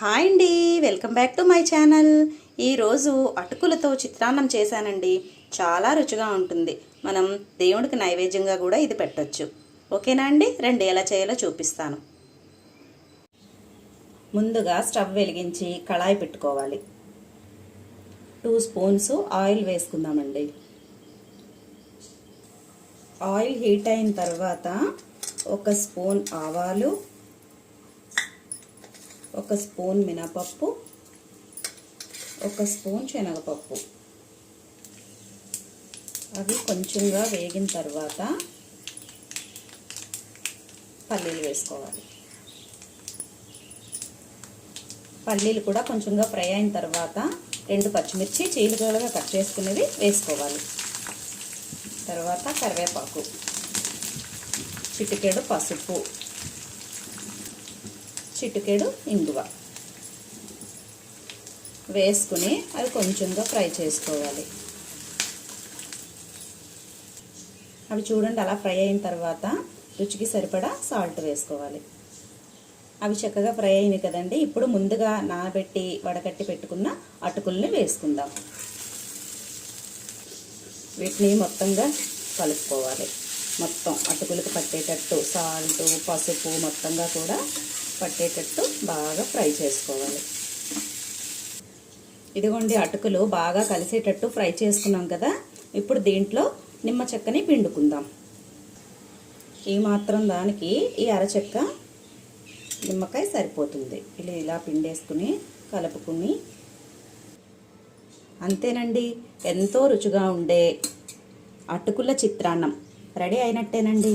Hi అండి welcome back to my channel. ఈరోజు అటుకులతో చిత్రాన్నం చేశానండి. చాలా రుచిగా ఉంటుంది. మనం దేవుడికి నైవేద్యంగా కూడా ఇది పెట్టొచ్చు. ఓకేనా అండి? రెండు ఎలా చేయాలో చూపిస్తాను. ముందుగా స్టవ్ వెలిగించి కళాయి పెట్టుకోవాలి. టూ స్పూన్స్ ఆయిల్ వేసుకుందామండి. ఆయిల్ హీట్ అయిన తర్వాత ఒక స్పూన్ ఆవాలు ఒక స్పూన్ మినపప్పు ఒక స్పూన్ శనగపప్పు. అవి కొంచెంగా వేగిన తర్వాత పల్లీలు వేసుకోవాలి. పల్లీలు కూడా కొంచెంగా ఫ్రై అయిన తర్వాత రెండు పచ్చిమిర్చి చీలికలుగా కట్ చేసుకునేవి వేసుకోవాలి. తర్వాత కరివేపాకు చిటికెడు పసుపు. చిటికెడు ఇంగువ. వేసుకుని అవి కొంచెంగా ఫ్రై చేసుకోవాలి. అవి చూడండి అలా ఫ్రై అయిన తర్వాత రుచికి సరిపడా సాల్ట్ వేసుకోవాలి. అవి చక్కగా ఫ్రై అయినాయి కదండి ఇప్పుడు ముందుగా నానబెట్టి వడకట్టి పెట్టుకున్న అటుకుల్ని వేసుకుందాం. వీటిని మొత్తంగా కలుపుకోవాలి. మొత్తం అటుకులకు పట్టేటట్టు సాల్ట్ పసుపు మొత్తంగా కూడా పట్టేటట్టు బాగా ఫ్రై చేసుకోవాలి. ఇదిగోండి అటుకులు బాగా కలిసేటట్టు ఫ్రై చేసుకున్నాం కదా ఇప్పుడు దీంట్లో నిమ్మ చెక్కని పిండుకుందాం. ఈ మాత్రం దానికి ఈ అరచెక్క నిమ్మకాయ సరిపోతుంది. ఇలా ఇలా పిండేసుకుని కలుపుకుని అంతేనండి ఎంతో రుచిగా ఉండే అటుకుల చిత్రాన్నం. రెడీ అయినట్టేనండి.